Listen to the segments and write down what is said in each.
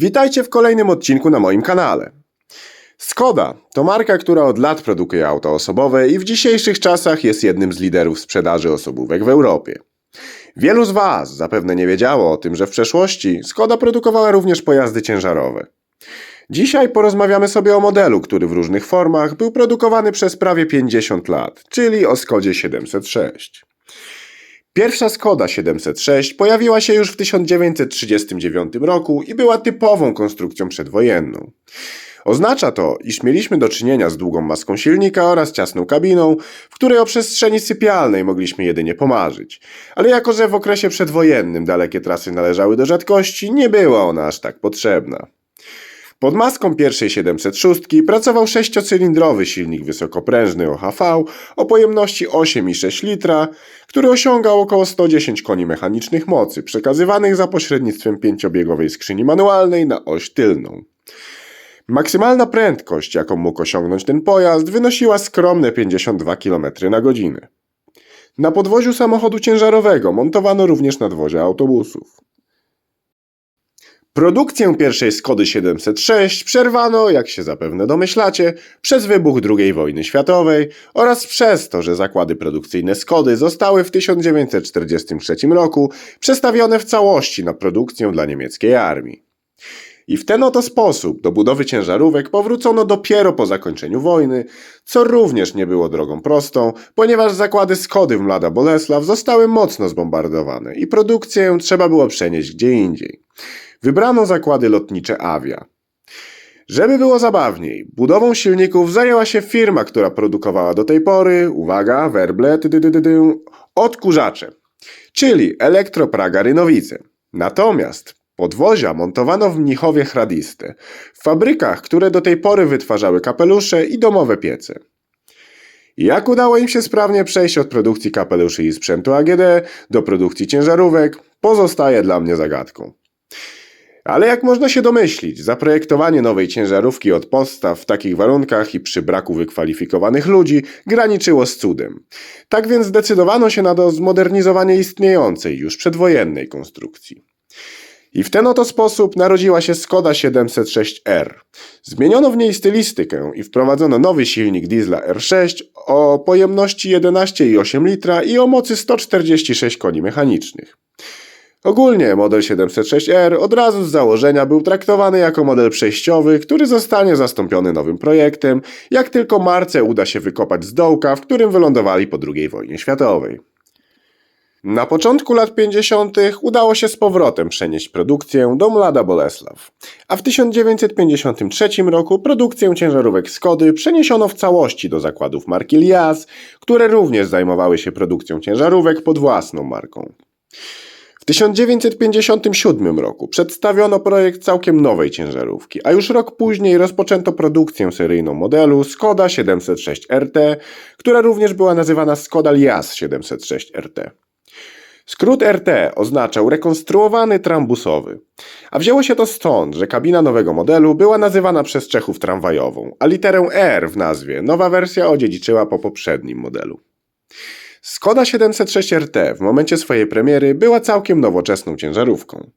Witajcie w kolejnym odcinku na moim kanale. Skoda to marka, która od lat produkuje auta osobowe i w dzisiejszych czasach jest jednym z liderów sprzedaży osobówek w Europie. Wielu z Was zapewne nie wiedziało o tym, że w przeszłości Skoda produkowała również pojazdy ciężarowe. Dzisiaj porozmawiamy sobie o modelu, który w różnych formach był produkowany przez prawie 50 lat, czyli o Skodzie 706. Pierwsza Skoda 706 pojawiła się już w 1939 roku i była typową konstrukcją przedwojenną. Oznacza to, iż mieliśmy do czynienia z długą maską silnika oraz ciasną kabiną, w której o przestrzeni sypialnej mogliśmy jedynie pomarzyć. Ale jako, że w okresie przedwojennym dalekie trasy należały do rzadkości, nie była ona aż tak potrzebna. Pod maską pierwszej 706 pracował sześciocylindrowy silnik wysokoprężny OHV o pojemności 8,6 litra, który osiągał około 110 koni mechanicznych mocy, przekazywanych za pośrednictwem pięciobiegowej skrzyni manualnej na oś tylną. Maksymalna prędkość, jaką mógł osiągnąć ten pojazd, wynosiła skromne 52 km na godzinę. Na podwoziu samochodu ciężarowego montowano również nadwozie autobusów. Produkcję pierwszej Skody 706 przerwano, jak się zapewne domyślacie, przez wybuch II wojny światowej oraz przez to, że zakłady produkcyjne Skody zostały w 1943 roku przestawione w całości na produkcję dla niemieckiej armii. I w ten oto sposób do budowy ciężarówek powrócono dopiero po zakończeniu wojny, co również nie było drogą prostą, ponieważ zakłady Skody w Mlada Bolesław zostały mocno zbombardowane i produkcję trzeba było przenieść gdzie indziej. Wybrano zakłady lotnicze Avia. Żeby było zabawniej, budową silników zajęła się firma, która produkowała do tej pory, uwaga, werble, odkurzacze, czyli Elektropraga Rynowice. Natomiast podwozia montowano w Mnichowie Hradiste, w fabrykach, które do tej pory wytwarzały kapelusze i domowe piece. Jak udało im się sprawnie przejść od produkcji kapeluszy i sprzętu AGD do produkcji ciężarówek, pozostaje dla mnie zagadką. Ale jak można się domyślić, zaprojektowanie nowej ciężarówki od podstaw w takich warunkach i przy braku wykwalifikowanych ludzi graniczyło z cudem. Tak więc zdecydowano się na zmodernizowanie istniejącej już przedwojennej konstrukcji. I w ten oto sposób narodziła się Skoda 706R. Zmieniono w niej stylistykę i wprowadzono nowy silnik diesla R6 o pojemności 11,8 litra i o mocy 146 koni mechanicznych. Ogólnie model 706R od razu z założenia był traktowany jako model przejściowy, który zostanie zastąpiony nowym projektem, jak tylko marce uda się wykopać z dołka, w którym wylądowali po II wojnie światowej. Na początku lat 50. udało się z powrotem przenieść produkcję do Mlada Bolesław, a w 1953 roku produkcję ciężarówek Skody przeniesiono w całości do zakładów marki Liaz, które również zajmowały się produkcją ciężarówek pod własną marką. W 1957 roku przedstawiono projekt całkiem nowej ciężarówki, a już rok później rozpoczęto produkcję seryjną modelu Skoda 706 RT, która również była nazywana Skoda Liaz 706 RT. Skrót RT oznaczał rekonstruowany trambusowy, a wzięło się to stąd, że kabina nowego modelu była nazywana przez Czechów tramwajową, a literę R w nazwie nowa wersja odziedziczyła po poprzednim modelu. Skoda 706 RT w momencie swojej premiery była całkiem nowoczesną ciężarówką.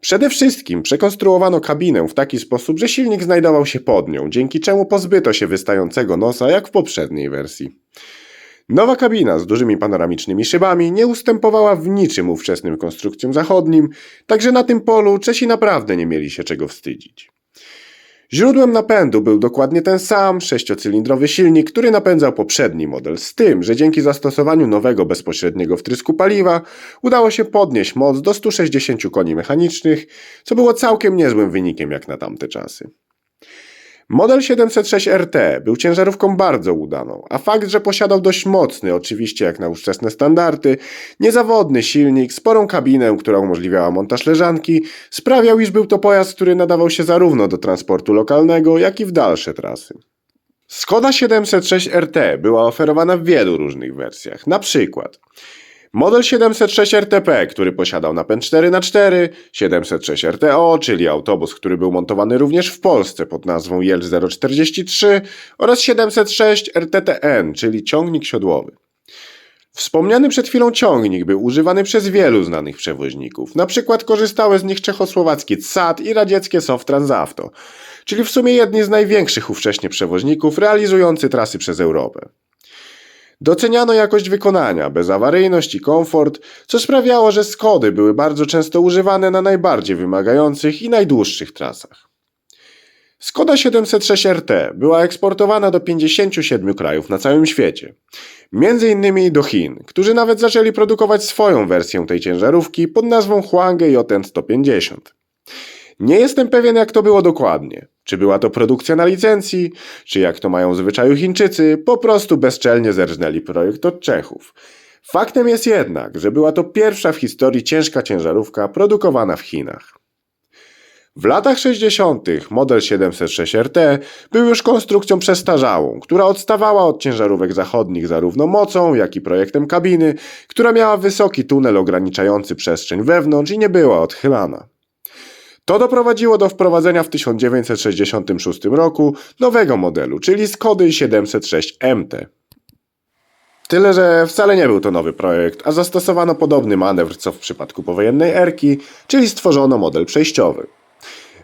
Przede wszystkim przekonstruowano kabinę w taki sposób, że silnik znajdował się pod nią, dzięki czemu pozbyto się wystającego nosa jak w poprzedniej wersji. Nowa kabina z dużymi panoramicznymi szybami nie ustępowała w niczym ówczesnym konstrukcjom zachodnim, także na tym polu Czesi naprawdę nie mieli się czego wstydzić. Źródłem napędu był dokładnie ten sam sześciocylindrowy silnik, który napędzał poprzedni model, z tym, że dzięki zastosowaniu nowego bezpośredniego wtrysku paliwa udało się podnieść moc do 160 koni mechanicznych, co było całkiem niezłym wynikiem jak na tamte czasy. Model 706 RT był ciężarówką bardzo udaną, a fakt, że posiadał dość mocny, oczywiście jak na ówczesne standardy, niezawodny silnik, sporą kabinę, która umożliwiała montaż leżanki, sprawiał, iż był to pojazd, który nadawał się zarówno do transportu lokalnego, jak i w dalsze trasy. Skoda 706 RT była oferowana w wielu różnych wersjach, na przykład Model 706 RTP, który posiadał napęd 4x4, 706 RTO, czyli autobus, który był montowany również w Polsce pod nazwą Jelcz 043 oraz 706 RTTN, czyli ciągnik siodłowy. Wspomniany przed chwilą ciągnik był używany przez wielu znanych przewoźników. Na przykład korzystały z nich czechosłowackie CSAT i radzieckie Softransavto, czyli w sumie jedni z największych ówcześnie przewoźników realizujący trasy przez Europę. Doceniano jakość wykonania, bezawaryjność i komfort, co sprawiało, że Skody były bardzo często używane na najbardziej wymagających i najdłuższych trasach. Skoda 706 RT była eksportowana do 57 krajów na całym świecie. Między innymi do Chin, którzy nawet zaczęli produkować swoją wersję tej ciężarówki pod nazwą Huanghe JN 150. Nie jestem pewien jak to było dokładnie. Czy była to produkcja na licencji, czy jak to mają zwyczaju Chińczycy, po prostu bezczelnie zerżnęli projekt od Czechów. Faktem jest jednak, że była to pierwsza w historii ciężka ciężarówka produkowana w Chinach. W latach 60. model 706 RT był już konstrukcją przestarzałą, która odstawała od ciężarówek zachodnich zarówno mocą, jak i projektem kabiny, która miała wysoki tunel ograniczający przestrzeń wewnątrz i nie była odchylana. To doprowadziło do wprowadzenia w 1966 roku nowego modelu, czyli Skody 706 MT. Tyle, że wcale nie był to nowy projekt, a zastosowano podobny manewr co w przypadku powojennej Erki, czyli stworzono model przejściowy.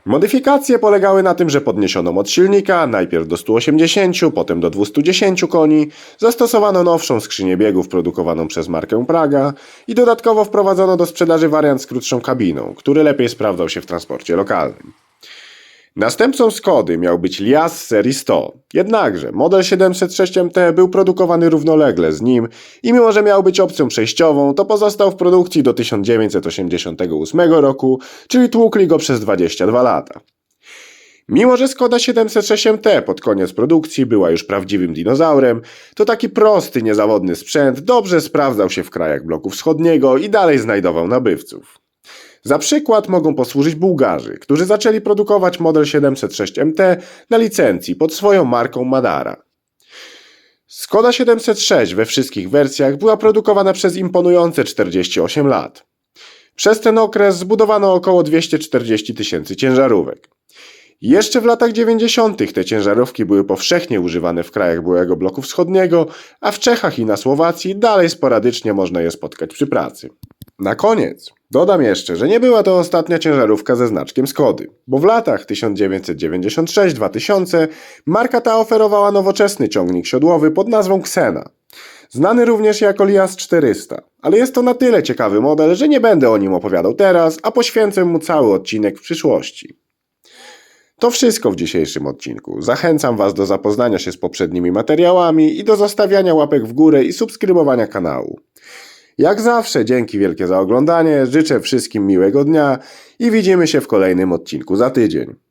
Modyfikacje polegały na tym, że podniesiono moc silnika, najpierw do 180, potem do 210 koni, zastosowano nowszą skrzynię biegów produkowaną przez markę Praga i dodatkowo wprowadzono do sprzedaży wariant z krótszą kabiną, który lepiej sprawdzał się w transporcie lokalnym. Następcą Skody miał być Liaz serii 100, jednakże model 706 MT był produkowany równolegle z nim i mimo, że miał być opcją przejściową, to pozostał w produkcji do 1988 roku, czyli tłukli go przez 22 lata. Mimo, że Skoda 706 MT pod koniec produkcji była już prawdziwym dinozaurem, to taki prosty, niezawodny sprzęt dobrze sprawdzał się w krajach bloku wschodniego i dalej znajdował nabywców. Za przykład mogą posłużyć Bułgarzy, którzy zaczęli produkować model 706 MT na licencji pod swoją marką Madara. Skoda 706 we wszystkich wersjach była produkowana przez imponujące 48 lat. Przez ten okres zbudowano około 240 tysięcy ciężarówek. Jeszcze w latach 90. te ciężarówki były powszechnie używane w krajach byłego bloku wschodniego, a w Czechach i na Słowacji dalej sporadycznie można je spotkać przy pracy. Na koniec dodam jeszcze, że nie była to ostatnia ciężarówka ze znaczkiem Skody, bo w latach 1996-2000 marka ta oferowała nowoczesny ciągnik siodłowy pod nazwą Xena. Znany również jako Liaz 400, ale jest to na tyle ciekawy model, że nie będę o nim opowiadał teraz, a poświęcę mu cały odcinek w przyszłości. To wszystko w dzisiejszym odcinku. Zachęcam Was do zapoznania się z poprzednimi materiałami i do zostawiania łapek w górę i subskrybowania kanału. Jak zawsze, dzięki wielkie za oglądanie, życzę wszystkim miłego dnia i widzimy się w kolejnym odcinku za tydzień.